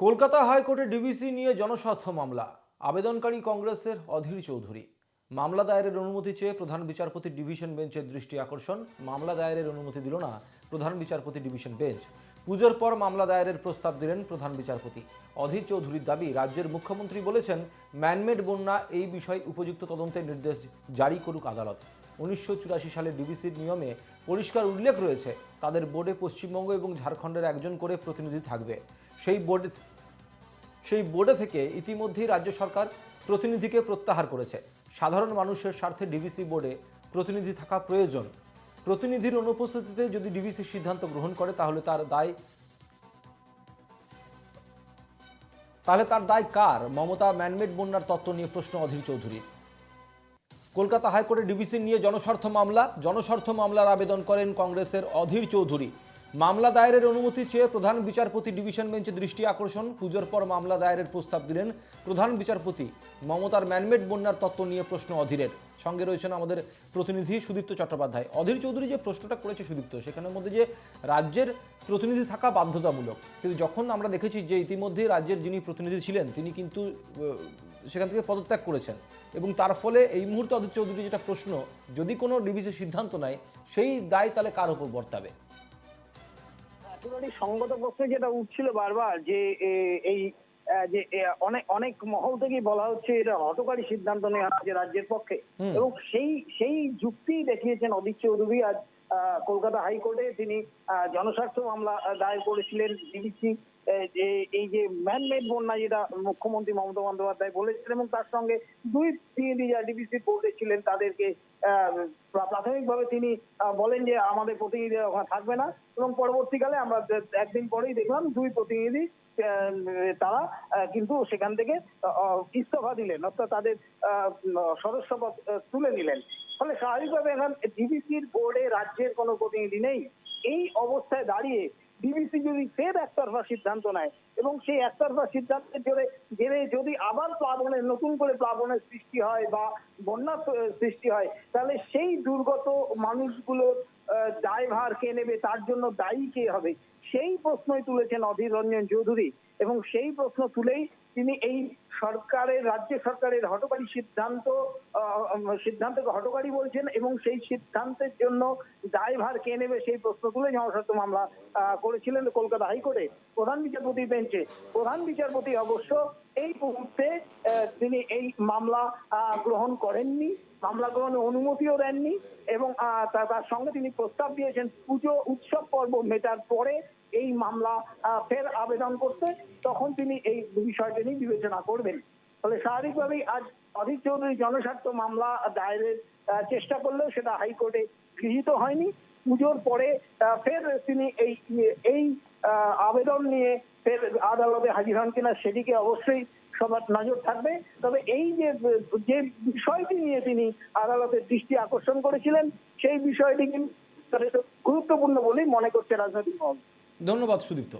কলকাতা হাইকোর্টে ডিভিসি নিয়ে জনস্বার্থ মামলা। আবেদনকারী কংগ্রেসের অধীর চৌধুরী। মামলা দায়েরের অনুমতি চেয়ে প্রধান বিচারপতি ডিভিশন বেঞ্চের দৃষ্টি আকর্ষণ। মামলা দায়েরের অনুমতি দিল না প্রধান বিচারপতি ডিভিশন বেঞ্চ। পুজোর পর মামলা দায়েরের প্রস্তাব দিলেন প্রধান বিচারপতি। অধীর চৌধুরীর দাবি, রাজ্যের মুখ্যমন্ত্রী বলেছেন, ম্যানমেড বন্যা এই বিষয়ে উপযুক্ত তদন্তের নির্দেশ জারি করুক আদালত। উনিশশো চুরাশি সালে ডিবিসির নিয়মে পরিষ্কার উল্লেখ রয়েছে, তাদের বোর্ডে পশ্চিমবঙ্গ এবং ঝাড়খণ্ডের একজন করে প্রতিনিধি থাকবে। সেই বোর্ডে সেই বোর্ডে থেকে ইতিমধ্যেই রাজ্য সরকার প্রতিনিধিকে প্রত্যাহার করেছে। সাধারণ মানুষের স্বার্থে ডিভিসি বোর্ডে প্রতিনিধি থাকা প্রয়োজন। প্রতিনিধির অনুপস্থিতিতে যদি ডিভিসি সিদ্ধান্ত গ্রহণ করে, তাহলে তার দায় তাহলে তার দায় কার? মমতা ম্যানমেড বন্যার তত্ত্ব নিয়ে প্রশ্ন অধীর চৌধুরী। কলকাতা হাইকোর্টে ডিভিসি নিয়ে জনস্বার্থ মামলা, জনস্বার্থ মামলার আবেদন করেন কংগ্রেসের অধীর চৌধুরী। মামলা দায়েরের অনুমতি চেয়ে প্রধান বিচারপতি ডিভিশন বেঞ্চে দৃষ্টি আকর্ষণ। পুজোর পর মামলা দায়েরের প্রস্তাব দিলেন প্রধান বিচারপতি মমতার ম্যানমেড বন্যার তত্ত্ব নিয়ে প্রশ্ন অধীরের। সঙ্গে রয়েছেন আমাদের প্রতিনিধি সুদীপ্ত চট্টোপাধ্যায়। অধীর চৌধুরী যে প্রশ্নটা করেছে সুদীপ্ত, সেখানের মধ্যে যে রাজ্যের প্রতিনিধি থাকা বাধ্যতামূলক, কিন্তু যখন আমরা দেখেছি যে ইতিমধ্যে রাজ্যের যিনি প্রতিনিধি ছিলেন, তিনি কিন্তু সেখান থেকে পদত্যাগ করেছেন। এবং তার ফলে এই মুহূর্তে অধীর চৌধুরী যেটা প্রশ্ন, যদি কোনো ডিভিসি সিদ্ধান্ত নেয়, সেই দায় তাহলে কার উপর বর্তাবে? একেবারেই সঙ্গত প্রশ্নে যেটা উঠছিল বারবার যে এই যে অনেক অনেক মহল থেকেই বলা হচ্ছে এটা হটকারী সিদ্ধান্ত নেওয়া হচ্ছে রাজ্যের পক্ষে। এবং সেই সেই যুক্তি দেখিয়েছেন অদিত চৌধুরী আজ কলকাতা হাইকোর্টে তিনি জনস্বার্থ মামলা দায়ের করেছিলেন। ডিবিসি যে এই যে ম্যানমেড বন্যা যেটা মুখ্যমন্ত্রী মমতা বন্দ্যোপাধ্যায় বলেছিলেন এবং তার সঙ্গে দুই প্রতিনিধি যারা ডিবিসি বোর্ডে ছিলেন তাদেরকে প্রাথমিকভাবে তিনি বলেন যে আমাদের প্রতিনিধি ওখানে থাকবে না এবং পরবর্তীকালে আমরা একদিন পরেই দেখলাম দুই প্রতিনিধি তারা কিন্তু সেখান থেকে ইস্তফা দিলেন। অর্থাৎ তাদের আহ, সদস্য পদ তুলে নিলেন। ফলে স্বাভাবিকভাবে এখন ডিবিসির বোর্ডে রাজ্যের কোনো প্রতিনিধি নেই। এই অবস্থায় দাঁড়িয়ে ডিবিসি যদি ফের একতরফা সিদ্ধান্ত নেয় এবং সেই একতরফা সিদ্ধান্তের জোরে, জেরে যদি আবার প্লাবনের, নতুন করে প্লাবনের সৃষ্টি হয় বা বন্যার সৃষ্টি হয়, তাহলে সেই দুর্গত মানুষগুলোর দায়ভার কে নেবে, তার জন্য দায়ী কে হবে? সেই প্রশ্নই তুলেছেন অধীর রঞ্জন চৌধুরী। এবং সেই প্রশ্ন তুলেই তিনি এই সরকারের, রাজ্য সরকারের হটকারী সিদ্ধান্ত সিদ্ধান্তকে হটকারী বলছেন এবং সেই সিদ্ধান্তের জন্য দায়ভার কে নেবে সেই প্রশ্ন তুলে জনস্বার্থ মামলা করেছিলেন কলকাতা হাইকোর্টে প্রধান বিচারপতি বেঞ্চে। প্রধান বিচারপতি অবশ্য এই মুহূর্তে তিনি এই মামলা গ্রহণ করেননি, মামলা গ্রহণের অনুমতিও দেননি এবং তার সঙ্গে তিনি প্রস্তাব দিয়েছেন, পুজো উৎসব পর্ব মেটার পরে এই মামলা ফের আবেদন করতে। তখন তিনি এই বিষয়টি নিয়ে বিবেচনা করবেন। ফলে স্বাভাবিকভাবেই আজ অধীর চৌধুরী জনস্বার্থ মামলা দায়েরের চেষ্টা করলেও সেটা হাইকোর্টে গৃহীত হয়নি। পুজোর পরে ফের তিনি এই এই আবেদন নিয়ে ফের আদালতে হাজির হন কিনা সেটিকে অবশ্যই সবার নজর থাকবে। তবে এই যে যে বিষয়টি নিয়ে তিনি আদালতের দৃষ্টি আকর্ষণ করেছিলেন, সেই বিষয়টি কিন্তু গুরুত্বপূর্ণ বলেই মনে করছে রাজনৈতিক দল। ধন্যবাদ সুদীপ্ত।